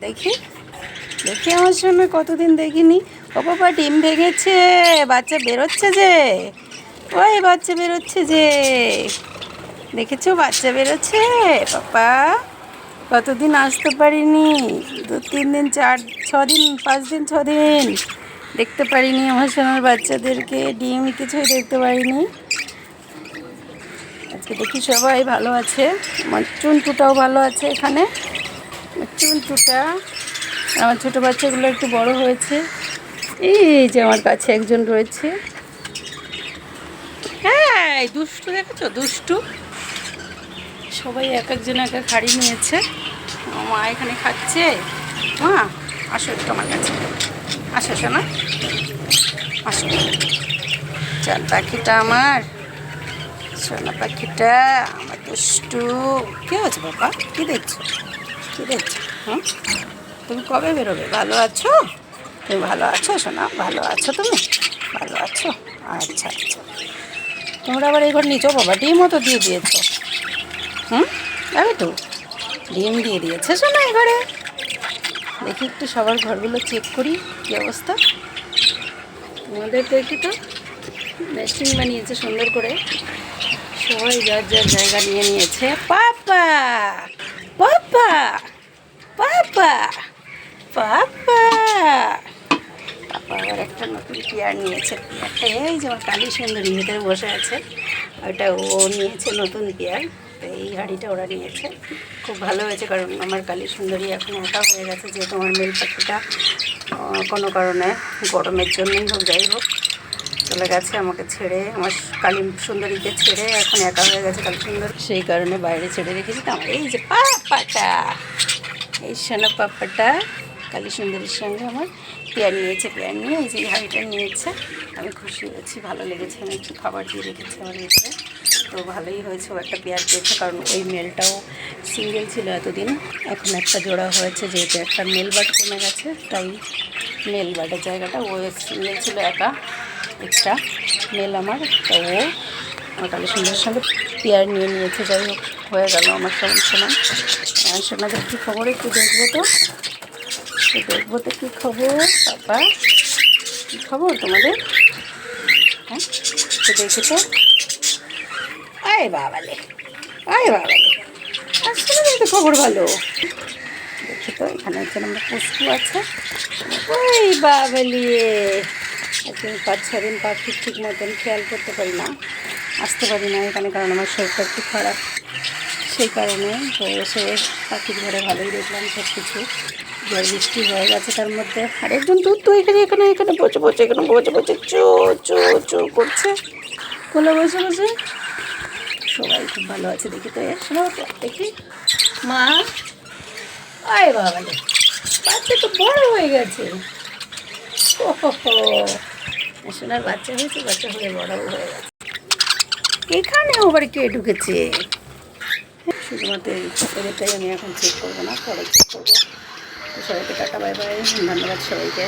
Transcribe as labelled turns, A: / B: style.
A: দেখি? দেখি আমার সামনে, কতদিন দেখিনি। ও বাবা, ডিম ভেঙেছে, বাচ্চা বেরোচ্ছে যে। ওই বাচ্চা বেরোচ্ছে যে। দেখেছ, বাচ্চা বেরোচ্ছে। পাপা কতদিন আসতে পারিনি? দু, তিন দিন, চার, ছ দিন, পাঁচ দিন, ছ দিন। দেখতে পারিনি আমার সোনার বাচ্চাদেরকে। ডিম কিছুই দেখতে পারিনি। আজকে দেখি সবাই ভালো আছে। আমার চুনটুটাও ভালো আছে এখানে। চুনটুটা আমার ছোটো বাচ্চাগুলো একটু বড় হয়েছে। এই যে আমার কাছে একজন রয়েছে। হ্যাঁ এই দুষ্টু দেখেছ? দুষ্টু। সবাই এক একজন এক এক হাড়ি নিয়েছে। মা এখানে খাচ্ছে। মা আসো একটু আমার কাছে। আসো শোনা আসো। চাল পাখিটা আমার। সোনা পাখিটা আমার দুষ্টু। কে হয়েছে বাবা? কী দেখছ? কী দেখছ হুম? তুমি কবে বেরোবে? ভালো আছো? তুমি ভালো আছো, সোনা? ভালো আছো তুমি? ভালো আছো? আচ্ছা আচ্ছা। তোমরা আবার এবার নিচো বাবা, ডিমও তো দিয়ে দিয়েছ। হুম? যাবে তো, ডিম দিয়ে দিয়েছে শোনা এবারে দেখি একটু সবার ঘরগুলো চেক করি, কী অবস্থা। তোমাদের দেখি তো নেস্টিং বানিয়েছে সুন্দর করে। সবাই যার যার জায়গা নিয়ে নিয়েছে। পাপা পাপা পাপা পাপা আবার একটা নতুন পেয়ার নিয়েছে। পেয়ারটা এই যে আমার কালী সুন্দরী ভিতরে বসে আছে, ওটা ও নিয়েছে নতুন পেয়ার। তো এই হাঁড়িটা ওরা নিয়েছে। খুব ভালো হয়েছে কারণ আমার কালী সুন্দরী এখন একা হয়ে গেছে, যেহেতু আমার মেল পাখিটা কোনো কারণে গরমের জন্যই হোক, যাই হোক, চলে গেছে আমাকে ছেড়ে, আমার কালী সুন্দরীকে ছেড়ে এখন একা হয়ে গেছে কালী সুন্দর। সেই কারণে বাইরে ছেড়ে রেখেছি। তো আমার এই যে পাপাটা, এই সোনা পাপাটা কালী সুন্দরীর সঙ্গে আমার পেয়ার নিয়েছে, পেয়ার নিয়ে এই যে হাঁড়িটা নিয়েছে। আমি খুশি হয়েছি, ভালো লেগেছে, আমি একটু খাবার দিয়ে রেখেছি আমার ভিতরে তো ভালোই হয়েছে, ও একটা পেয়ার পেয়েছে, কারণ ওই মেলটাও সিঙ্গেল ছিল এতদিন। এখন একটা জোড়া হয়েছে, যেহেতু একটা মেল বাট কমে গেছে, তাই মেল বাটের জায়গাটা ও সিঙ্গেল ছিল একা। এক্সট্রা মেল আমার, তো ও আমার কালী সুন্দরের সঙ্গে পেয়ার নিয়ে নিয়েছে। যাই হোক, হয়ে গেল আমার সমান সমান। সোনাদের কী খবর একটু দেখবে তো? একটু দেখব তো কী খবর বাবা কী খবর তোমাদের হ্যাঁ একটু দেখি তো আয় বাবালে আয় বাবালে আসলে তো খবর ভালো দেখি তো এখানে একজন আমরা পুষ্পু আছে ওই বাবালিয়ে একদিন পাঁচ ছ দিন পাখি ঠিক মতন খেয়াল করতে পারি না আসতে পারি না এখানে কারণ আমার শরীরটা একটু খারাপ সেই কারণে তো এসে পাখির ঘরে ভালোই দেখলাম সব কিছু বৃষ্টি হয়ে গেছে তার মধ্যে। আর একজন দুধ তো এখানে এখানে এখানে বসে বসে এখানে বসে বসে চো চো চো করছে। কোলে বসে বসে। সবাই খুব ভালো আছে দেখি তো তো, দেখি মা। আয় বাবা বাচ্চা তো বড় হয়ে গেছে। ওহো সোনার বাচ্চা হয়েছে বাচ্চা হয়ে বড় হয়ে গেছে। এখানে আবার কে ঢুকেছে? শুধুমাত্র এই আমি এখন চেক করব না পরে চেক করব। সবাইকে টাটা বাই বাই ধন্যবাদ সবাইকে।